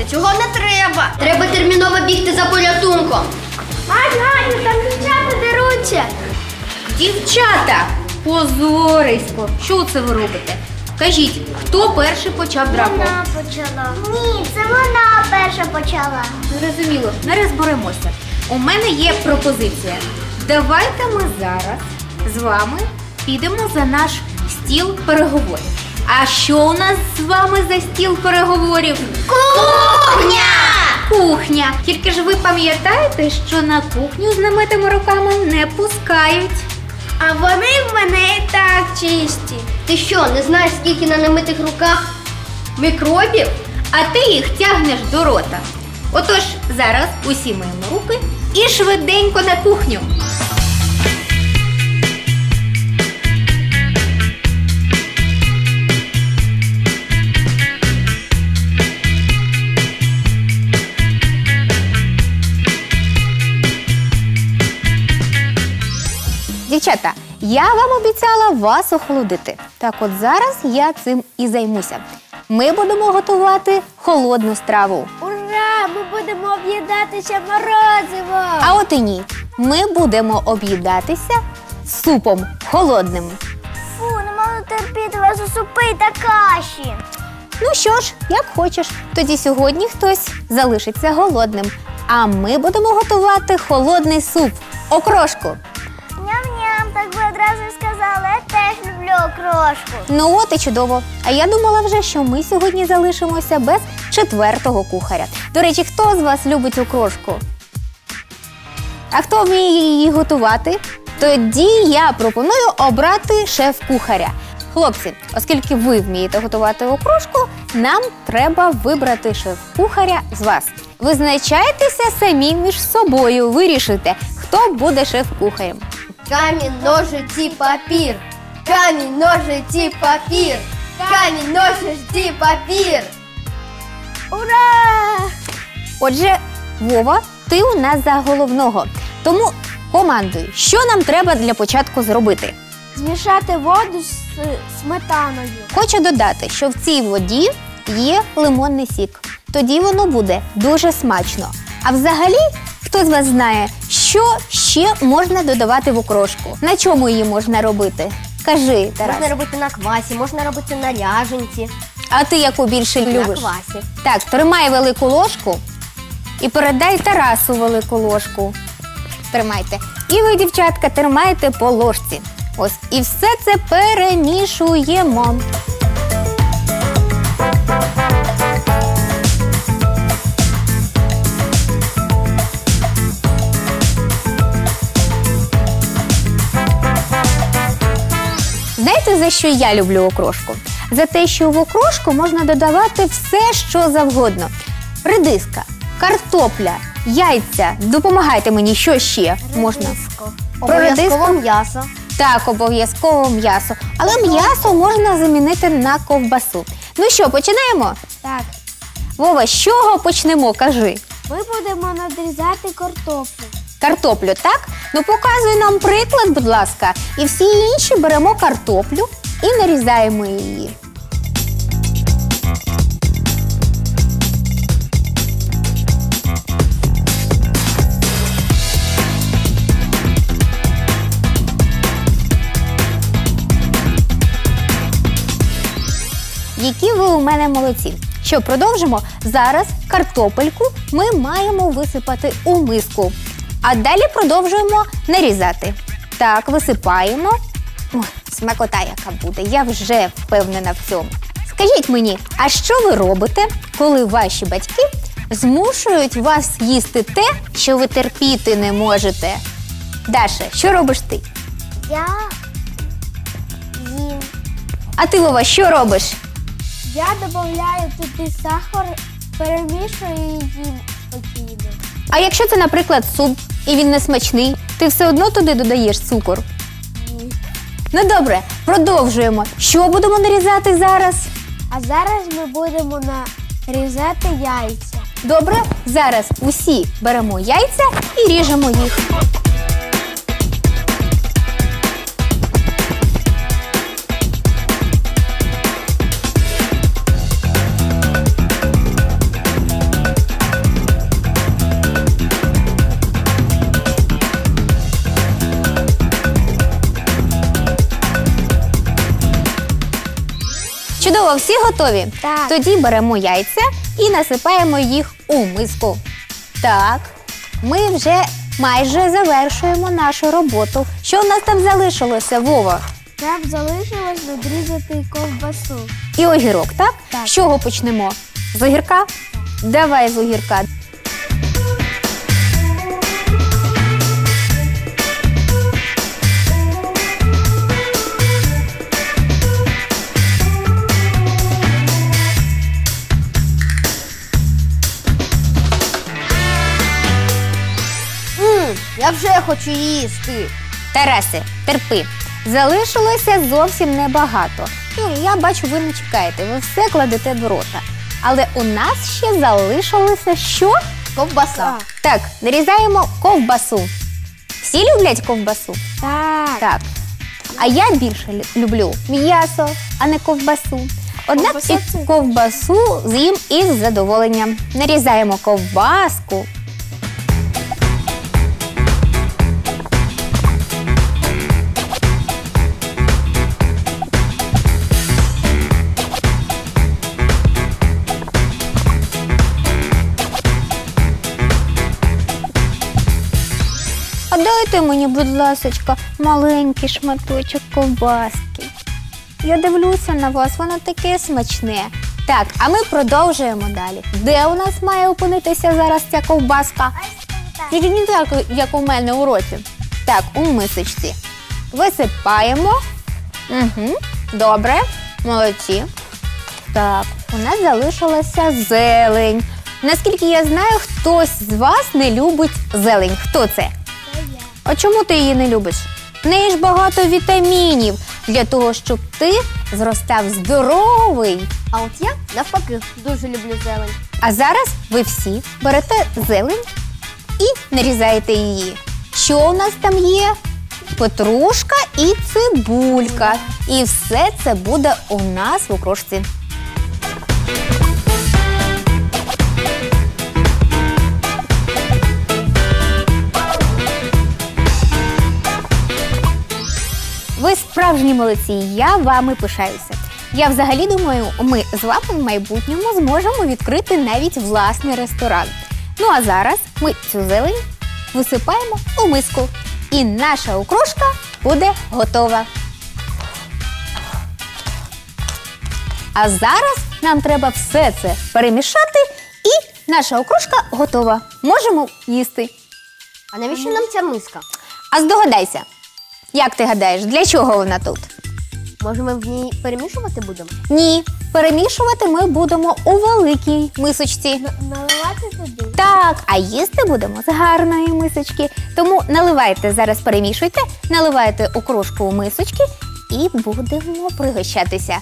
чекати, цього не треба. Треба терміново бігти за порятунком. Ай, Ганю, там дівчата деруться. Дівчата, позорисько, що це ви робите? Кажіть, хто перший почав драку? Вона почала. Ні, це вона перша почала. Зрозуміло, не розберемося. У мене є пропозиція. Давайте ми зараз з вами підемо за наш стіл переговорів. А що у нас з вами за стіл переговорів? Кухня! Кухня. Тільки ж ви пам'ятаєте, що на кухню з намитими руками не пускають. А вони в мене і так чисті. Ти що, не знаєш, скільки на намитих руках мікробів? А ти їх тягнеш до рота. Отож, зараз усі миємо руки і швиденько на кухню. Дівчата, я вам обіцяла вас охолодити. Так от зараз я цим і займуся. Ми будемо готувати холодну страву. Ура! Ми будемо об'їдатися морозиво! А от і ні. Ми будемо об'їдатися супом холодним. Фу, не можу терпіти вас у супи та каші. Ну що ж, як хочеш, тоді сьогодні хтось залишиться голодним. А ми будемо готувати холодний суп, окрошку. Люблю. Ну от і чудово. А я думала вже, що ми сьогодні залишимося без четвертого кухаря. До речі, хто з вас любить окрошку? А хто вміє її готувати? Тоді я пропоную обрати шеф-кухаря. Хлопці, оскільки ви вмієте готувати окрошку, нам треба вибрати шеф-кухаря з вас. Визначайтеся самі між собою, вирішите, хто буде шеф-кухарем. Камінь, ножиці, папір. Камінь, ножиці, папір. Камінь, ножиці, папір. Ура! Отже, Вова, ти у нас за головного. Тому командуй, що нам треба для початку зробити. Змішати воду з сметаною. Хочу додати, що в цій воді є лимонний сік. Тоді воно буде дуже смачно. А взагалі, хто з вас знає, що ще можна додавати в окрошку? На чому її можна робити? Кажи, Тарас. Можна робити на квасі, можна робити на ряженці. А ти яку більше На любиш? квасі. Так, тримай велику ложку і передай Тарасу велику ложку. Тримайте. І ви, дівчатка, тримайте по ложці. Ось, і все це перемішуємо. Знаєте, за що я люблю окрошку? За те, що в окрошку можна додавати все, що завгодно: редиска, картопля, яйця. Допомагайте мені, що ще можна. Про редиску? м'ясо. Так, обов'язково м'ясо. Але м'ясо можна замінити на ковбасу. Ну що, починаємо? Так, Вова, з чого почнемо? Кажи. ми будемо надрізати картоплю. Картоплю, так? Ну показуй нам приклад, будь ласка. І всі інші беремо картоплю і нарізаємо її. Які ви у мене молодці. Що, продовжимо? Зараз картопельку ми маємо висипати у миску. А далі продовжуємо нарізати. Так, висипаємо. Ой, смакота, яка буде, я вже впевнена в цьому. Скажіть мені, а що ви робите, коли ваші батьки змушують вас їсти те, що ви терпіти не можете? Даша, що робиш ти? Я їм. А ти, Вова, що робиш? Я додаю туди сахар, перемішую і їм спокійно. А якщо це, наприклад, суп, і він не смачний, ти все одно туди додаєш цукор. Ну добре, продовжуємо. Що будемо нарізати зараз? А зараз ми будемо нарізати яйця. Добре, зараз усі беремо яйця і ріжемо їх. Що, всі готові? Так. Тоді беремо яйця і насипаємо їх у миску. Так, ми вже майже завершуємо нашу роботу. Що в нас там залишилося, Вова? Нам залишилось відрізати ковбасу. І огірок, так? Так. З чого почнемо? З огірка? Давай з огірка. Я вже хочу їсти. Тарасе, терпи. Залишилося зовсім небагато. Ну, я бачу, ви не чекаєте, ви все кладете до рота. Але у нас ще залишилося що? Ковбаса. Так, нарізаємо ковбасу. Всі люблять ковбасу? Так. Так. А я більше люблю м'ясо, а не ковбасу. Однак Ковбаса і це- ковбасу з'їм із задоволенням. Нарізаємо ковбаску. Дайте мені, будь ласочка, маленький шматочок ковбаски. Я дивлюся на вас, воно таке смачне. Так, а ми продовжуємо далі. Де у нас має опинитися зараз ця ковбаска? Тільки не так, як у мене у роті. Так, у мисочці. Висипаємо. Угу. Добре, молодці. Так, у нас залишилася зелень. Наскільки я знаю, хтось з вас не любить зелень. Хто це? А чому ти її не любиш? В неї ж багато вітамінів для того, щоб ти зростав здоровий. А от я навпаки дуже люблю зелень. А зараз ви всі берете зелень і нарізаєте її. Що у нас там є? Петрушка і цибулька. І все це буде у нас в окрошці. Справжні молодці, я вами пишаюся. Я взагалі думаю, ми з вами в майбутньому зможемо відкрити навіть власний ресторан. Ну а зараз ми цю зелень висипаємо у миску. І наша окрошка буде готова. А зараз нам треба все це перемішати, і наша окрошка готова. Можемо їсти. А навіщо нам ця миска? А здогадайся, як ти гадаєш, для чого вона тут? Може, ми в ній перемішувати будемо? Ні, перемішувати ми будемо у великій мисочці. Наливати туди. Так, а їсти будемо з гарної мисочки. Тому наливайте зараз, перемішуйте, наливайте у кружку у мисочки і будемо пригощатися.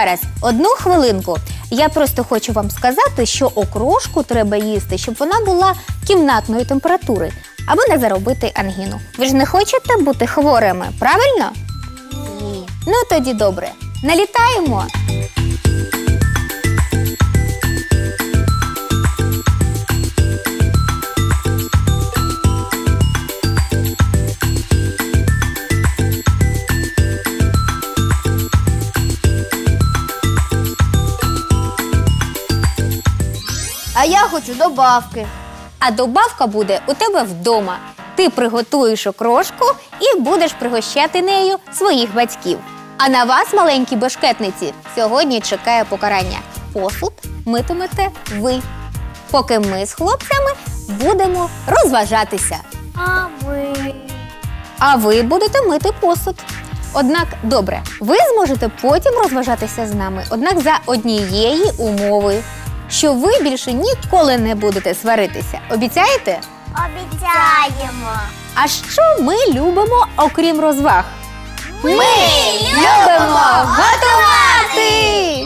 Зараз одну хвилинку. Я просто хочу вам сказати, що окрошку треба їсти, щоб вона була кімнатної температури, аби не заробити ангіну. Ви ж не хочете бути хворими, правильно? Ні. Ну тоді добре. Налітаємо. Я хочу добавки. А добавка буде у тебе вдома. Ти приготуєш окрошку і будеш пригощати нею своїх батьків. А на вас, маленькі бешкетниці, сьогодні чекає покарання. Посуд митимете ви. Поки ми з хлопцями будемо розважатися. А ми. А ви будете мити посуд. Однак, добре, ви зможете потім розважатися з нами, однак за однієї умови, що ви більше ніколи не будете сваритися. Обіцяєте? Обіцяємо. А що ми любимо, окрім розваг? Ми любимо готувати!